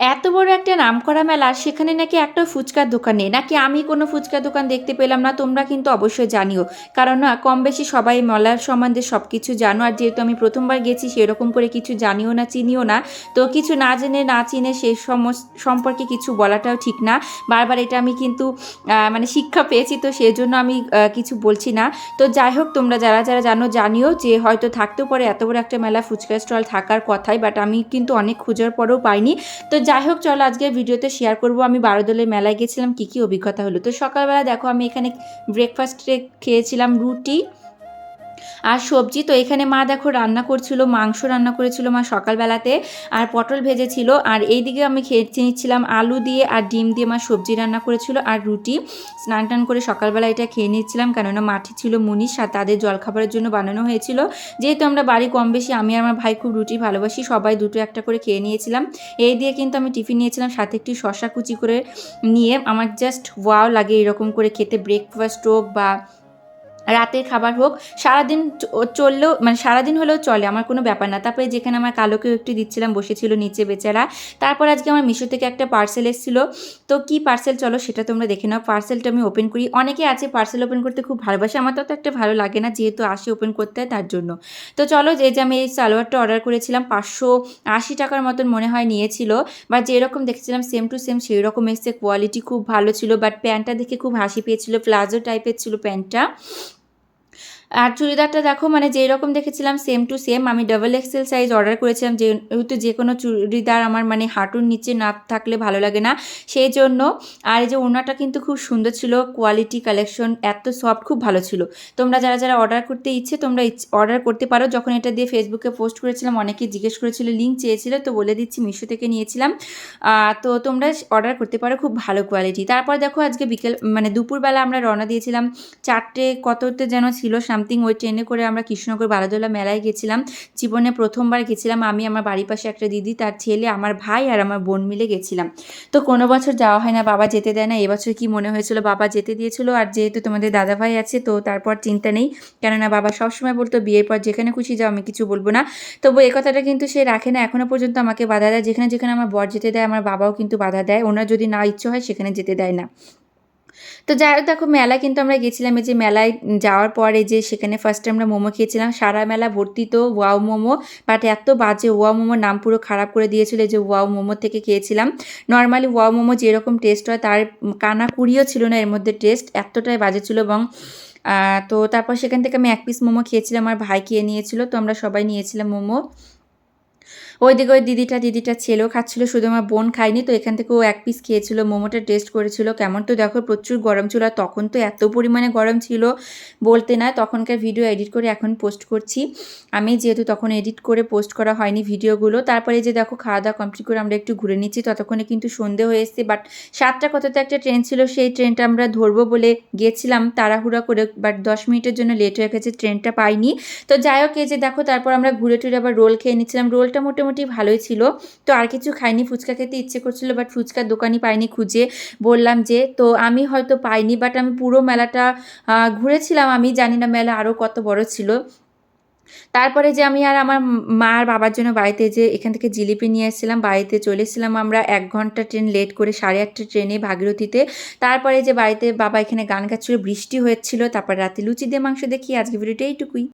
এত বড় একটা নামকরা মেলা, সেখানে নাকি একটা ফুচকার দোকান নেই। নাকি আমি কোনো ফুচকার দোকান দেখতে পেলাম না, তোমরা কিন্তু অবশ্যই জানিও। কারণ না কম বেশি সবাই মেলার সম্বন্ধে সব কিছু জানো, আর যেহেতু আমি প্রথমবার গেছি, সেরকম করে কিছু জানিও না, চিনিও না। তো কিছু না জেনে, না চিনে সেই সমস- সম্পর্কে কিছু বলাটাও ঠিক না। বারবার এটা আমি কিন্তু মানে শিক্ষা পেয়েছি, তো সেই জন্য আমি কিছু বলছি না। তো যাই হোক, তোমরা যারা যারা জানো, জানিও যে হয়তো থাকতেও পারে এত বড় একটা মেলা ফুচকা স্টল থাকার কথাই, বাট আমি কিন্তু অনেক খোঁজার পরেও পাইনি। তো যাই হোক, চলো আজকে ভিডিওতে শেয়ার করব। আমি বারোদলের মেলায় গেছিলাম, কী কী অভিজ্ঞতা হলো। তো সকালবেলা দেখো, আমি এখানে ব্রেকফাস্টে খেয়েছিলাম রুটি। আর সবজি তো এখানে মা দেখো রান্না করছিল, মাংস রান্না করেছিল মা সকালবেলাতে, আর পটল ভেজেছিল, আর এই এইদিকে আমি খেয়ে নিচ্ছিলাম আলু দিয়ে আর ডিম দিয়ে মা সবজি রান্না করেছিল আর রুটি। স্নান টান করে সকালবেলা এটা খেয়ে নিচ্ছিলাম, কেননা মাঠে ছিল মুনিশ আর তাদের জলখাবারের জন্য বানানো হয়েছিল। যেহেতু আমরা বাড়ি কম বেশি, আমি আর আমার ভাই খুব রুটি ভালোবাসি, সবাই দুটো একটা করে খেয়ে নিয়েছিলাম। এই দিয়ে কিন্তু আমি টিফিন নিয়েছিলাম, সাথে একটি শশা কুচি করে নিয়ে, আমার জাস্ট ওয়াও লাগে এরকম করে খেতে ব্রেকফাস্ট হোক বা রাতের খাবার হোক, সারাদিন চললেও মানে সারাদিন হলেও চলে, আমার কোনো ব্যাপার না। তারপরে যেখানে আমার কালোকেও একটু দিচ্ছিলাম, বসেছিল নিচে বেচারা। তারপর আজকে আমার মিশো থেকে একটা পার্সেল এসেছিল। তো কি পার্সেল চলো সেটা তোমরা দেখে নাও। পার্সেলটা আমি ওপেন করি। অনেকে আছে পার্সেল ওপেন করতে খুব ভালোবাসে। আমার তো একটা ভালো লাগে না, যেহেতু আসে ওপেন করতে হয় তার জন্য। তো চলো, যে যে আমি এই সালোয়ারটা অর্ডার করেছিলাম, পাঁচশো আশি টাকার মতন মনে হয় নিয়েছিল। বা যেরকম দেখেছিলাম সেম টু সেম সেই রকম এসছে। কোয়ালিটি খুব ভালো ছিল বাট প্যান্টটা দেখে খুব হাসি পেয়েছিল। প্লাজো টাইপের ছিল প্যান্টটা আর চুড়িদারটা দেখো মানে যেই রকম দেখেছিলাম সেম টু সেম আমি ডাবল এক্সেল সাইজ অর্ডার করেছিলাম, যেহেতু যে কোনো চুড়িদার আমার মানে হাঁটুর নিচে না থাকলে ভালো লাগে না। সেই জন্য আর এই যে ওড়নাটা কিন্তু খুব সুন্দর ছিল কোয়ালিটি কালেকশন এত সফট খুব ভালো ছিল। তোমরা যারা যারা অর্ডার করতে ইচ্ছে, তোমরা অর্ডার করতে পারো। যখন এটা দিয়ে ফেসবুকে পোস্ট করেছিলাম, অনেকে জিজ্ঞেস করেছিল লিঙ্ক চেয়েছিল? তো বলে দিচ্ছি, মিশো থেকে নিয়েছিলাম। তো তোমরা অর্ডার করতে পারো, খুব ভালো কোয়ালিটি তারপর দেখো, আজকে বিকেল মানে দুপুরবেলা আমরা রওনা দিয়েছিলাম, চারটে কততে যেন ছিল সামথিং ওই ট্রেনে করে আমরা কৃষ্ণনগর বালাদোলা মেলায় গেছিলাম। জীবনে প্রথমবার গেছিলাম, আমি, আমার বাড়ির পাশে একটা দিদি, তার ছেলে, আমার ভাই আর আমার বোন মিলে গেছিলাম। তো কোনো বছর যাওয়া হয় না, বাবা যেতে দেয় না। এবছর কি মনে হয়েছিল, বাবা যেতে দিয়েছিল। আর যেহেতু তোমাদের দাদা ভাই আছে, তো তারপর চিন্তা নেই। কেননা বাবা সবসময় বলতো, বিয়ের পর যেখানে খুশি যাও, আমি কিছু বলব না। তবু এই কথাটা কিন্তু সে রাখে না। এখনও পর্যন্ত আমাকে বাধা দেয়। যেখানে যেখানে আমার বর যেতে দেয়, আমার বাবাও কিন্তু বাধা দেয়। ওনার যদি না ইচ্ছে হয়, সেখানে যেতে দেয় না। তো যাই হোক, দেখো মেলা কিন্তু আমরা গেছিলাম, এই যে মেলায় যাওয়ার পরে যে সেখানে ফার্স্টে আমরা মোমো খেয়েছিলাম, সারা মেলা ভর্তি তো ওয়াও মোমো বাট এত বাজে ওয়াও মোমোর নাম পুরো খারাপ করে দিয়েছিল যে ওয়াও মোমো থেকে খেয়েছিলাম। নর্মালি ওয়াও মোমো যেরকম টেস্ট হয়, তার কানা কুড়িও ছিল না, এর মধ্যে টেস্ট এতটাই বাজে ছিল এবং তো তারপর সেখান থেকে আমি এক পিস মোমো খেয়েছিলাম, আমার ভাই খেয়ে নিয়েছিল, তো আমরা সবাই নিয়েছিলাম মোমো। ওইদিকে ওই দিদিটা দিদিটা ছেলেও খাচ্ছিল, শুধু আমার বোন খায়নি, তো এখান থেকে ও এক পিস খেয়েছিল, মোমোটা টেস্ট করেছিল। কেমন তো দেখো, প্রচুর গরম ছিল, আর তখন তো এত পরিমাণে গরম ছিল বলতে না, তখনকার ভিডিও এডিট করে এখন পোস্ট করছি। আমি যেহেতু তখন এডিট করে পোস্ট করা হয়নি ভিডিওগুলো তারপরে যে দেখো খাওয়া দাওয়া কমপ্লিট করে আমরা একটু ঘুরে নিচ্ছি, ততক্ষণে কিন্তু সন্ধে হয়ে এসছে বাট সাতটা কততে একটা ট্রেন ছিল, সেই ট্রেনটা আমরা ধরবো বলে গেছিলাম, তাড়াহুড়া করে বাট দশ মিনিটের জন্য লেট হয়ে গেছে ট্রেনটা পাইনি। তো যাই হোক, এই যে দেখো, তারপর আমরা ঘুরে টুরে আবার রোল খেয়ে নিচ্ছিলাম রোলটা মোটামুটি ভালোই ছিল। তো আর কিছু খাইনি, ফুচকা খেতে ইচ্ছে করছিল বাট ফুচকার দোকানই পাইনি খুঁজে। বললাম যে, তো আমি হয়তো পাইনি বাট আমি পুরো মেলাটা ঘুরেছিলাম আমি, জানি না মেলা আরও কত বড় ছিল। তারপরে যে আমি আর আমার মা আর বাবার জন্য বাড়িতে যে এখান থেকে জিলিপি নিয়ে এসেছিলাম, বাড়িতে চলে এসেছিলাম আমরা এক ঘণ্টা ট্রেন লেট করে সাড়ে আটটা ট্রেনে ভাগীরথীতে। তারপরে যে বাড়িতে বাবা এখানে গান গাচ্ছিল, বৃষ্টি হয়েছিল, তারপর রাতে লুচি দিয়ে মাংস দেখি আজকে ভিডিওটা এইটুকুই।